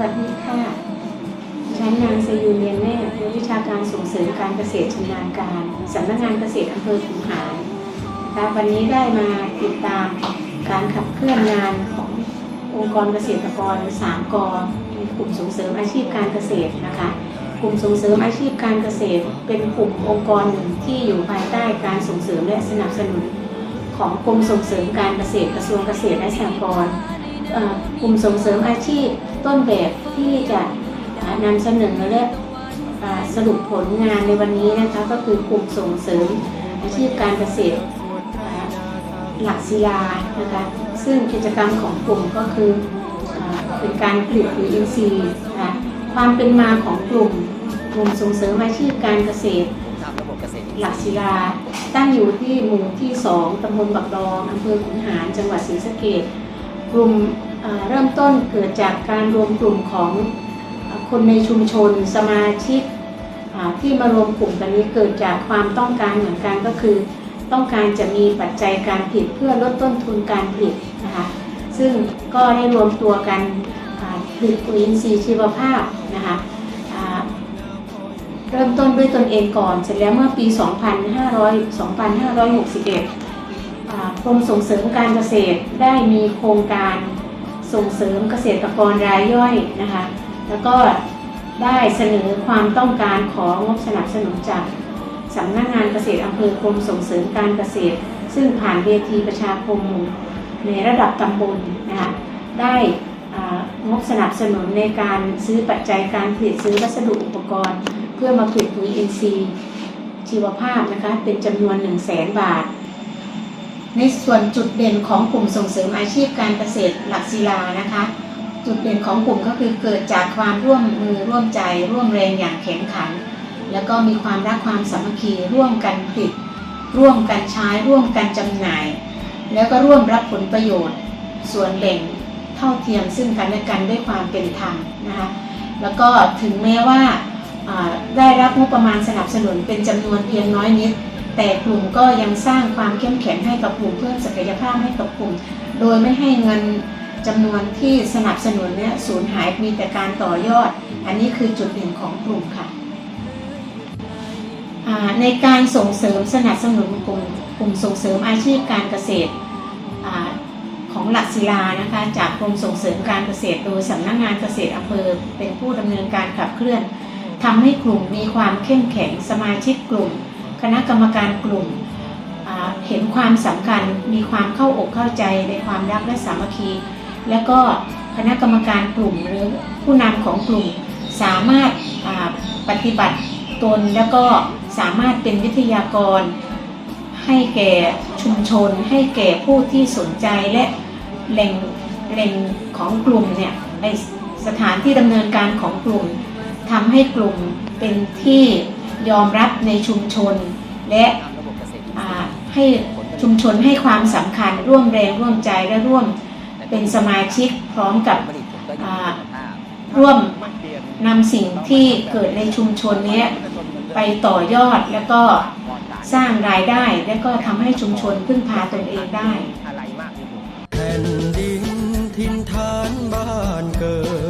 วันนางสยูเนียนแน่นักวิชาการส่งเสริมการเกษตรชำนาญการสำนักงานเกษตรอำเภอขุนหารนะคะวันนี้ได้มาติดตามการขับเคลื่อนงานขององค์กรเกษตรกรสามกในกลุ่มส่งเสริมอาชีพการเกษตรนะคะ กลุ่มส่งเสริมอาชีพการเกษตร เป็นกลุ่มองค์กรหนึ่งที่อยู่ภายใต้การส่งเสริมและสนับสนุน ของกรมส่งเสริมการเกษตรกระทรวงเกษตรและสหกรณ์กลุ่มส่งเสริมอาชีพ ต้นแบบที่จะนำเสนอและสรุปผลงานในวันนี้นะคะก็คือกลุ่มส่งเสริมอาชีพการเกษตรหลักศิลานะคะซึ่งกิจกรรมของกลุ่มก็คือเป็นการผลิตปุ๋ยอินทรีย์นะคะความเป็นมาของกลุ่มกลุ่มส่งเสริมอาชีพการเกษตรหลักศิลาตั้งอยู่ที่หมู่ที่ 2ตำบลบักดองอำเภอขุนหาร จังหวัดศรีสะเกษกลุ่ม เริ่มต้นเกิดจากการรวมกลุ่มของคนในชุมชนสมาชิกที่มารวมกลุ่มกันนี้เกิดจากความต้องการเหมือนกันก็คือ ต้องการจะมีปัจจัยการผลิตเพื่อลดต้นทุนการผลิตนะคะซึ่งก็ได้รวมตัวกันผลิตปุ๋ยอินทรีย์ชีวภาพนะคะเริ่มต้นด้วยตนเองก่อน เสร็จแล้วเมื่อปี 2500 2561กรมส่งเสริมการเกษตรได้มีโครงการ ส่งเสริมเกษตรกรรายย่อยนะคะ แล้วก็ได้เสนอความต้องการของงบสนับสนุนจากสำนักงานเกษตรอำเภอกรมส่งเสริมการเกษตร ซึ่งผ่านเวทีประชาคมในระดับตำบลนะคะได้งบสนับสนุนในการซื้อปัจจัยการผลิตซื้อวัสดุอุปกรณ์ เพื่อมาผลิตปุ๋ยอินทรีย์ชีวภาพนะคะเป็นจำนวน 1 0 0 0 0แสนบาท ในส่วนจุดเด่นของกลุ่มส่งเสริมอาชีพการเกษตรหลักศิลานะคะ จุดเด่นของกลุ่มก็คือเกิดจากความร่วมมือร่วมใจ ร่วมแรงอย่างแข็งขัน แล้วก็มีความรักความสามัคคีร่วมกันผลิต ร่วมกันใช้ร่วมกันจำหน่าย แล้วก็ร่วมรับผลประโยชน์ ส่วนแบ่งเท่าเทียมซึ่งกันและกันด้วยความเป็นธรรมนะคะแล้วก็ถึงแม้ว่าอ่าได้รับงบประมาณสนับสนุนเป็นจำนวนเพียงน้อยนิด แต่กลุ่มก็ยังสร้างความเข้มแข็งให้กับกลุ่มเพิ่มศักยภาพให้กับกลุ่ม โดยไม่ให้เงินจำนวนที่สนับสนุนเนี่ยสูญหายมีแต่การต่อยอด อันนี้คือจุดเด่นของกลุ่มค่ะในการส่งเสริมสนับสนุนกลุ่มกลุ่มส่งเสริมอาชีพการเกษตรอของหลักศิลานะคะจากกรมส่งเสริมการเกษตรโดยสำนักงานเกษตรอำเภอเป็นผู้ดำเนินการขับเคลื่อนทำให้กลุ่มมีความเข้มแข็งสมาชิกกลุ่ม คณะกรรมการกลุ่มเห็นความสำคัญมีความเข้าอกเข้าใจในความรักและสามัคคี และก็คณะกรรมการกลุ่มหรือผู้นำของกลุ่ม สามารถปฏิบัติตนแล้วก็สามารถเป็นวิทยากร ให้แก่ชุมชน ให้แก่ผู้ที่สนใจและแหล่งแหล่งของกลุ่มเนี่ยในสถานที่ดำเนินการของกลุ่มทำให้กลุ่มเป็นที่ ยอมรับในชุมชน และให้ชุมชนให้ความสำคัญร่วมแรงร่วมใจและร่วมเป็นสมาชิกพร้อมกับร่วมนำสิ่งที่เกิดในชุมชนนี้ไปต่อยอดแล้วก็สร้างรายได้และก็ทำให้ชุมชนพึ่งพาตนเองได้แผ่นดินถิ่นฐานบ้านเกิด